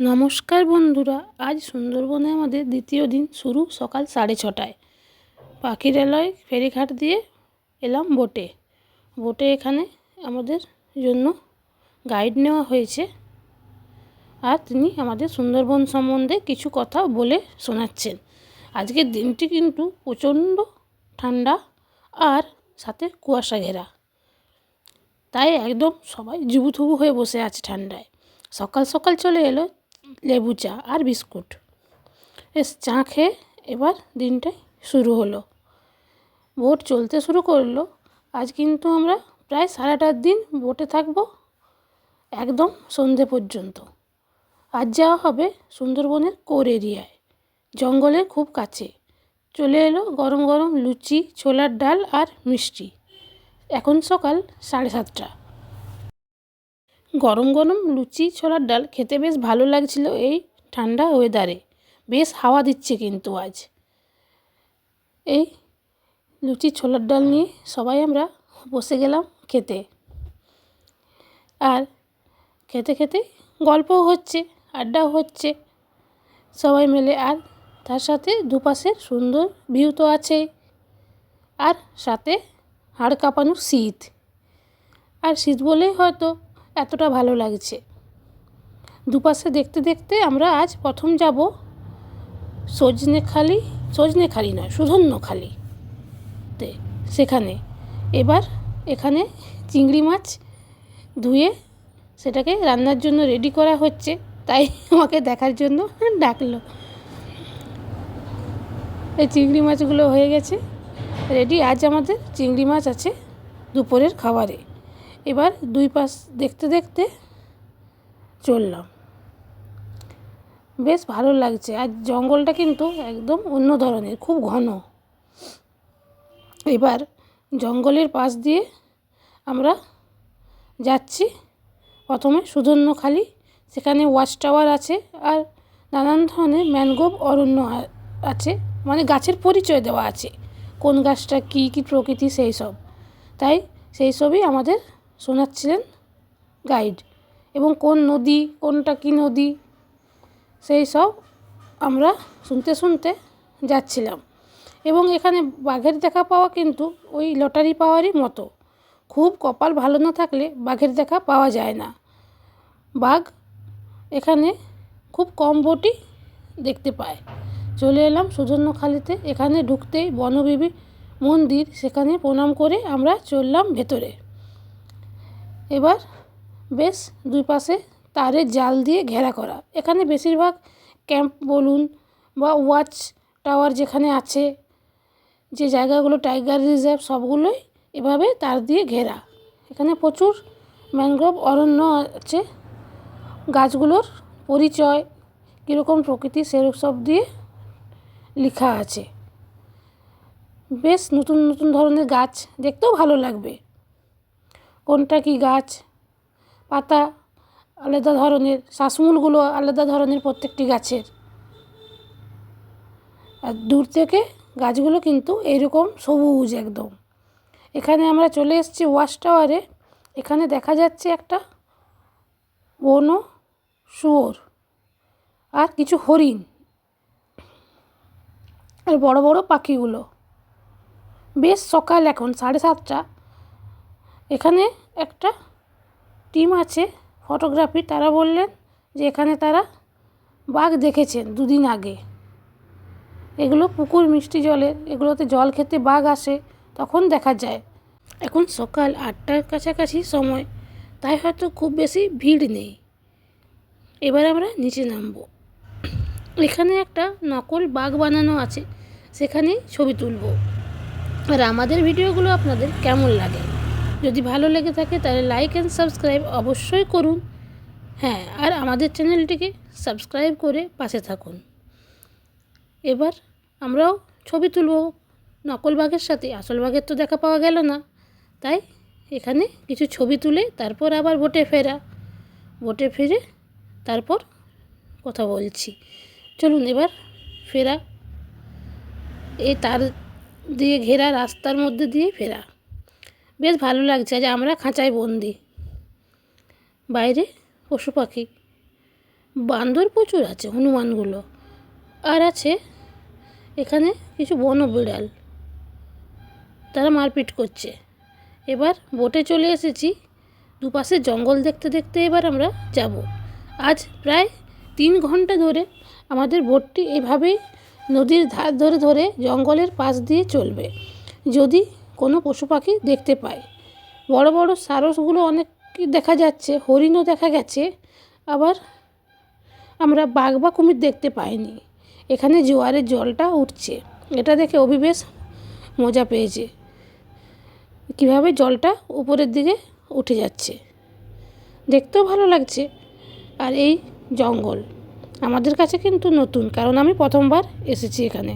নমস্কার বন্ধুরা, আজ সুন্দরবনে আমাদের দ্বিতীয় দিন শুরু সকাল সাড়ে ছটায়। পাখিরালয় ফেরিঘাট দিয়ে এলাম বোটে। বোটে এখানে আমাদের জন্য গাইড নেওয়া হয়েছে। আর তিনি আমাদের সুন্দরবন সম্বন্ধে কিছু কথা বলে শোনাচ্ছেন। আজকের দিনটি কিন্তু প্রচণ্ড ঠান্ডা আর সাথে কুয়াশা ঘেরা তাই একদম সবাই জুবুথুবু হয়ে বসে আছে ঠান্ডায়। সকাল সকাল চলে এলো লেবু চা আর বিস্কুট। এস, চা খেয়ে এবার দিনটাই শুরু হলো। বোট চলতে শুরু করল। আজ কিন্তু আমরা প্রায় সারাটার দিন বোটে থাকব একদম সন্ধে পর্যন্ত। আজ যাওয়া হবে সুন্দরবনের কোর এরিয়ায় জঙ্গলের খুব কাছে। চলে এলো গরম গরম লুচি, ছোলার ডাল আর মিষ্টি। এখন সকাল সাড়ে সাতটা। গরম গরম লুচি ছোলার ডাল খেতে বেশ ভালো লাগছিল এই ঠান্ডা ওয়েদারে বেশ হাওয়া দিচ্ছে কিন্তু আজ। এই লুচি ছোলার ডাল নিয়ে সবাই আমরা বসে গেলাম খেতে। আর খেতে খেতে গল্পও হচ্ছে, আড্ডাও হচ্ছে। সবাই মিলে আর তার সাথে দুপাশের সুন্দর ভিউ তো আছেই আর সাথে হাড় কাঁপানো শীত। আর শীত বলেই হয়তো এতটা ভালো লাগছে। দুপাশে দেখতে দেখতে আমরা আজ প্রথম যাব সজনেখালি সজনেখালি নয় সুধন্যখালি তে, সেখানে। এবার এখানে চিংড়ি মাছ ধুয়ে সেটাকে রান্নার জন্য রেডি করা হচ্ছে, তাই আমাকে দেখার জন্য ডাকলো। এই চিংড়ি মাছগুলো হয়ে গেছে। রেডি আজ আমাদের চিংড়ি মাছ আছে দুপুরের খাবারে। এবার দুই পাশ দেখতে দেখতে চললাম। বেশ ভালো লাগছে। আর জঙ্গলটা কিন্তু একদম অন্য ধরনের, খুব ঘন। এবার জঙ্গলের পাশ দিয়ে আমরা যাচ্ছি। প্রথমে সুধন্যখালি সেখানে ওয়াচ টাওয়ার আছে আর নানান ধরনের ম্যানগ্রোভ অরণ্য আছে। মানে গাছের পরিচয় দেওয়া আছে। কোন গাছটা কী কী প্রকৃতি, সেই সব। তাই সেই সবই আমাদের শোনাচ্ছিলেন? গাইড। এবং কোন নদী, কোনটা কী নদী? সেই সব আমরা শুনতে শুনতে যাচ্ছিলাম। এবং এখানে বাঘের দেখা পাওয়া কিন্তু ওই লটারি পাওয়ারই মতো। খুব কপাল ভালো না থাকলে বাঘের দেখা পাওয়া যায় না। বাঘ এখানে খুব কম বোটই দেখতে পায়। চলে এলাম সুজন্যখালিতে। এখানে ঢুকতেই বনবিবি মন্দির, সেখানে প্রণাম করে আমরা চললাম ভেতরে। এবার বেশ দুই পাশে তারের জাল দিয়ে ঘেরা করা। এখানে বেশিরভাগ ক্যাম্প বলুন বা ওয়াচ টাওয়ার যেখানে আছে, যে জায়গাগুলো টাইগার রিজার্ভ সবগুলোই এভাবে তার দিয়ে ঘেরা। এখানে প্রচুর ম্যানগ্রোভ অরণ্য আছে। গাছগুলোর পরিচয়, কীরকম প্রকৃতি সেসব দিয়ে লেখা আছে। বেশ নতুন নতুন ধরনের গাছ দেখতেও ভালো লাগবে। কোনটা কি গাছ? পাতা আলাদা ধরনের শ্বাসমূলগুলো আলাদা ধরনের প্রত্যেকটি গাছের। আর দূর থেকে গাছগুলো কিন্তু এইরকম সবুজ একদম। এখানে আমরা চলে এসেছি ওয়াশ টাওয়ারে। এখানে দেখা যাচ্ছে একটা বন শুয়োর আর কিছু হরিণ আর বড় বড় পাখিগুলো। বেশ সকাল এখন, সাড়ে সাতটা। এখানে একটা টিম আছে, ফটোগ্রাফি। তারা বললেন যে এখানে তারা বাঘ দেখেছেন দুদিন আগে। এগুলো পুকুর, মিষ্টি জলের। এগুলোতে জল খেতে বাঘ আসে, তখন দেখা যায়। এখন সকাল আটটার কাছাকাছি সময়, তাই হয়তো খুব বেশি ভিড় নেই। এবার আমরা নিচে নামব। এখানে একটা নকল বাঘ বানানো আছে সেখানে ছবি তুলব। আর আমাদের ভিডিওগুলো আপনাদের কেমন লাগে? যদি ভালো লেগে থাকে তাহলে লাইক অ্যান্ড সাবস্ক্রাইব অবশ্যই করুন। হ্যাঁ আর আমাদের চ্যানেলটিকে সাবস্ক্রাইব করে পাশে থাকুন। এবার আমরাও ছবি তুলব। নকল বাঘের সাথে আসল বাঘের তো দেখা পাওয়া গেল না। তাই এখানে কিছু ছবি তুলে তারপর আবার বোটে ফেরা। বোটে ফিরে তারপর কথা বলছি। চলুন এবার ফেরা। এই তার দিয়ে ঘেরা, রাস্তার মধ্যে দিয়ে ফেরা। বেশ ভালো লাগছে যে আমরা খাঁচায় বন্দি। বাইরে পশু পাখি। বান্দর প্রচুর আছে, হনুমানগুলো। আর আছে এখানে কিছু বন বিড়াল। তারা মারপিট করছে। এবার বোটে চলে এসেছি। দুপাশে জঙ্গল দেখতে দেখতে এবার আমরা যাব। আজ প্রায় তিন ঘণ্টা ধরে আমাদের বোটটি এভাবেই নদীর ধার ধরে ধরে জঙ্গলের পাশ দিয়ে চলবে। যদি পশু পাখি দেখতে পাই বড় বড় সারসগুলো অনেক দেখা যাচ্ছে, হরিণও দেখা গেছে, আবার আমরা বাঘ বা কুমির দেখতে পাইনি। এখানে জোয়ারের জলটা উঠছে। এটা দেখে অভি বেশ মজা পেয়েছে। কীভাবে জলটা উপরের দিকে উঠে যাচ্ছে। দেখতেও ভালো লাগছে। আর এই জঙ্গল আমাদের কাছে কিন্তু নতুন, কারণ আমি প্রথমবার এসেছি এখানে।